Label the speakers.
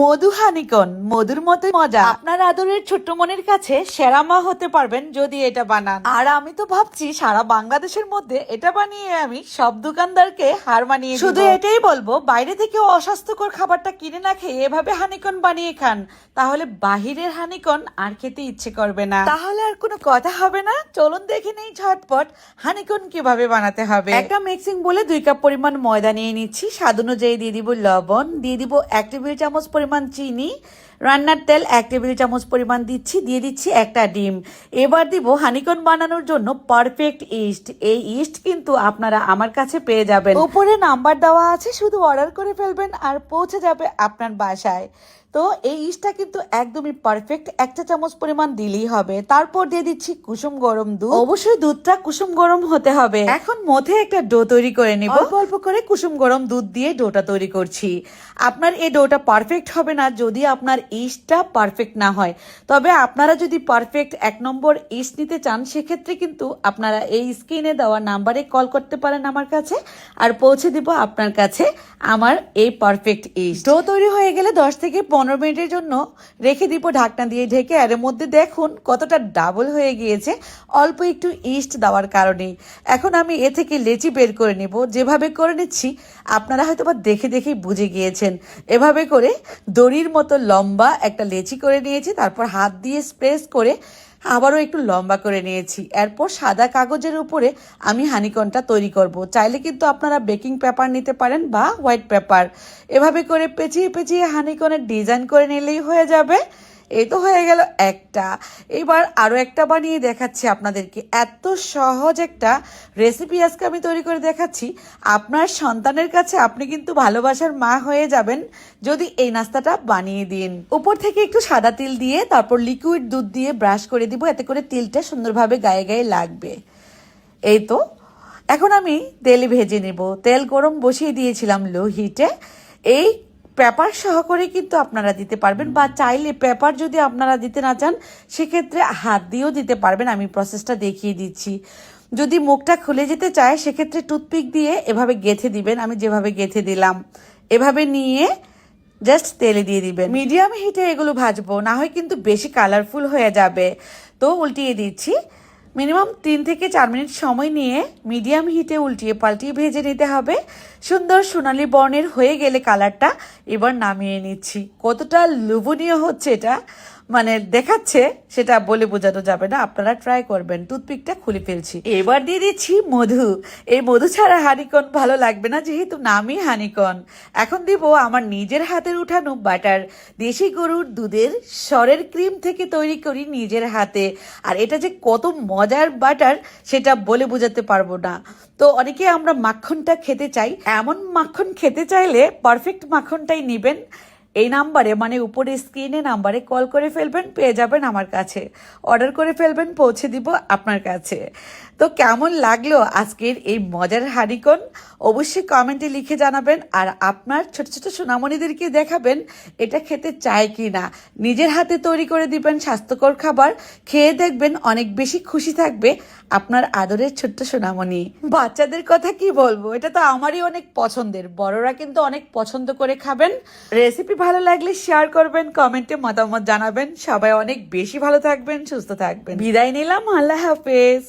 Speaker 1: মধু হানিকন মধুর মতো মজা। আপনার আদরের ছোট্ট মনের কাছে সেরা মা হতে পারবেন যদি এটা বানান। আর আমি তো ভাবছি সারা বাংলাদেশের মধ্যে এটা বানিয়ে আমি সব দোকানদারকে হার মানিয়ে শুধু এটাই বলব বাইরে থেকে অস্বাস্থ্যকর খাবারটা কিনে না খেয়ে এভাবে হানিকন বানিয়ে খান। তাহলে বাহিরের হানিকন আর খেতে ইচ্ছে করবে না। তাহলে আর কোনো কথা হবে না? চলুন দেখে নেই ঝটপট হানিকন কীভাবে বানাতে হবে। একটা মিক্সিং বলে দুই কাপ পরিমাণ ময়দা নিয়ে নিচ্ছি। স্বাদ অনুযায়ী দিয়ে দিব লবণ দিয়ে দিব এক টেবিল চামচ পরিমাণ চিনি রান্নার তেল এক টেবিল চামচ পরিমাণ দিচ্ছি দিয়ে দিচ্ছি একটা ডিম। এবার দিব হানিকন বানানোর জন্য পারফেক্ট ইস্ট। এই ইস্ট কিন্তু আপনারা আমার কাছে পেয়ে যাবেন। উপরে নাম্বার দেওয়া আছে শুধু অর্ডার করে ফেলবেন আর পৌঁছে যাবে আপনার বাসায়। তো এই ইস্টটা কিন্তু একদমই পারফেক্ট একটা চামচ পরিমাণ দিলেই হবে। তারপর দিয়ে দিচ্ছি কুসুম গরম দুধ। অবশ্যই দুধটা কুসুম গরম হতে হবে। এখন মধ্যে একটা ডো তৈরি করে নিব। অল্প অল্প করে কুসুম গরম দুধ দিয়ে ডোটা তৈরি করছি। আপনার এই ডোটা পারফেক্ট হবে না যদি আপনার ইস্টটা পারফেক্ট না হয়। তবে আপনারা যদি পারফেক্ট এক নম্বর ইস্ট নিতে চান, সেক্ষেত্রে কিন্তু আপনারা এই স্ক্রিনে দেওয়া নাম্বারে কল করতে পারেন আমার কাছে আর পৌঁছে দিব আপনার কাছে আমার এই পারফেক্ট ইস্ট ডো তৈরি হয়ে গেলে দশ থেকে পনেরো মিনিটের জন্য রেখে দিব ঢাকনা দিয়ে ঢেকে। আর এর মধ্যে দেখুন কতটা ডাবল হয়ে গিয়েছে। অল্প একটু ইস্ট দেওয়ার কারণেই এখন আমি এ থেকে লেচি বের করে নিব। যেভাবে করে নিচ্ছি, আপনারা হয়তো বা দেখে দেখেই বুঝে গিয়েছেন। এভাবে করে দড়ির মতো লম্বা একটা লেচি করে নিয়েছি, তারপর হাত দিয়ে স্প্রেস করে আবারও একটু লম্বা করে নিয়েছি। এরপর সাদা কাগজের উপরে আমি হানিকনটা তৈরি করব। চাইলে কিন্তু আপনারা বেকিং পেপার নিতে পারেন বা হোয়াইট পেপার। এভাবে করে পেঁচিয়ে পেঁচিয়ে হানিকনের ডিজাইন করে নিলেই হয়ে যাবে। এই তো হয়ে গেল একটা। এবার আরও একটা বানিয়ে দেখাচ্ছি আপনাদেরকে। এত সহজ একটা রেসিপি আজকে আমি তৈরি করে দেখাচ্ছি। আপনার সন্তানের কাছে আপনি কিন্তু ভালোবাসার মা হয়ে যাবেন যদি এই নাস্তাটা বানিয়ে দিন। উপর থেকে একটু সাদা তিল দিয়ে, তারপর লিকুইড দুধ দিয়ে ব্রাশ করে দিব, এতে করে তিলটা সুন্দরভাবে গায়ে গায়ে লাগবে। এই তো, এখন আমি তেল ভেজে নেব। তেল গরম বসিয়ে দিয়েছিলাম লো হিটে এই পেপার সহকারে কিন্তু আপনারা দিতে পারবেন বা চাইলে পেপার যদি আপনারা দিতে না চান, সেক্ষেত্রে হাত দিয়েও দিতে পারবেন। আমি প্রসেসটা দেখিয়ে দিচ্ছি। যদি মুখটা খুলে যেতে চায়, সেক্ষেত্রে টুথপিক দিয়ে এভাবে গেথে দিবেন। আমি যেভাবে গেথে দিলাম, এভাবে নিয়ে জাস্ট তেলে দিয়ে দিবেন। মিডিয়াম হিটে এগুলো ভাজবো, না হয় কিন্তু বেশি কালারফুল হয়ে যাবে। তো উল্টিয়ে দিচ্ছি। মিনিমাম তিন থেকে চার মিনিট সময় নিয়ে মিডিয়াম হিটে উল্টিয়ে পাল্টিয়ে ভেজে নিতে হবে। সুন্দর সোনালি বর্ণের হয়ে গেলে কালারটা এবার নামিয়ে নিচ্ছি। কতটা লোভনীয় হচ্ছে এটা। মানে দেখাচ্ছে, সেটা বলে বোঝানো যাবে না, আপনারা ট্রাই করবেন। টুথপিকটা খুলে ফেলছি। এবার দিয়ে দিচ্ছি মধু। এই মধু ছাড়া হানিকন ভালো লাগবে না, যেহেতু নামই হানিকন এখন দিব আমার নিজের হাতের উঠানো বাটার দেশি গরুর দুধের সরের ক্রিম থেকে তৈরি করি নিজের হাতে। আর এটা যে কত মজার বাটার সেটা বলে বোঝাতে পারব না। তো অনেকে আমরা মাখনটা খেতে চাই। এমন মাখন খেতে চাইলে পারফেক্ট মাখনটাই নেবেন। এই নাম্বারে মানে উপরে স্ক্রিনে নাম্বারে কল করে ফেলবেন, পেয়ে যাবেন আমার কাছে। অর্ডার করে ফেলবেন, পৌঁছে দিব আপনার কাছে। তো কেমন লাগল আজকের এই মজার হারিকন? অবশ্যই কমেন্টে লিখে জানাবেন আর আপনার ছোট ছোট সোনামণিদেরকে দেখাবেন, এটা খেতে চায় কি না নিজের হাতে তৈরি করে দিবেন স্বাস্থ্যকর খাবার, খেয়ে দেখবেন অনেক বেশি খুশি থাকবে আপনার আদরের ছোট্ট সোনামণি। বাচ্চাদের কথা কি বলব? এটা তো আমারই অনেক পছন্দের। বড়রা কিন্তু অনেক পছন্দ করে খাবেন। রেসিপি ভালো লাগলে শেয়ার করবেন কমেন্টে মতামত জানাবেন। সবাই অনেক বেশি ভালো থাকবেন, সুস্থ থাকবেন। বিদায় নিলাম, আল্লাহ হাফেজ।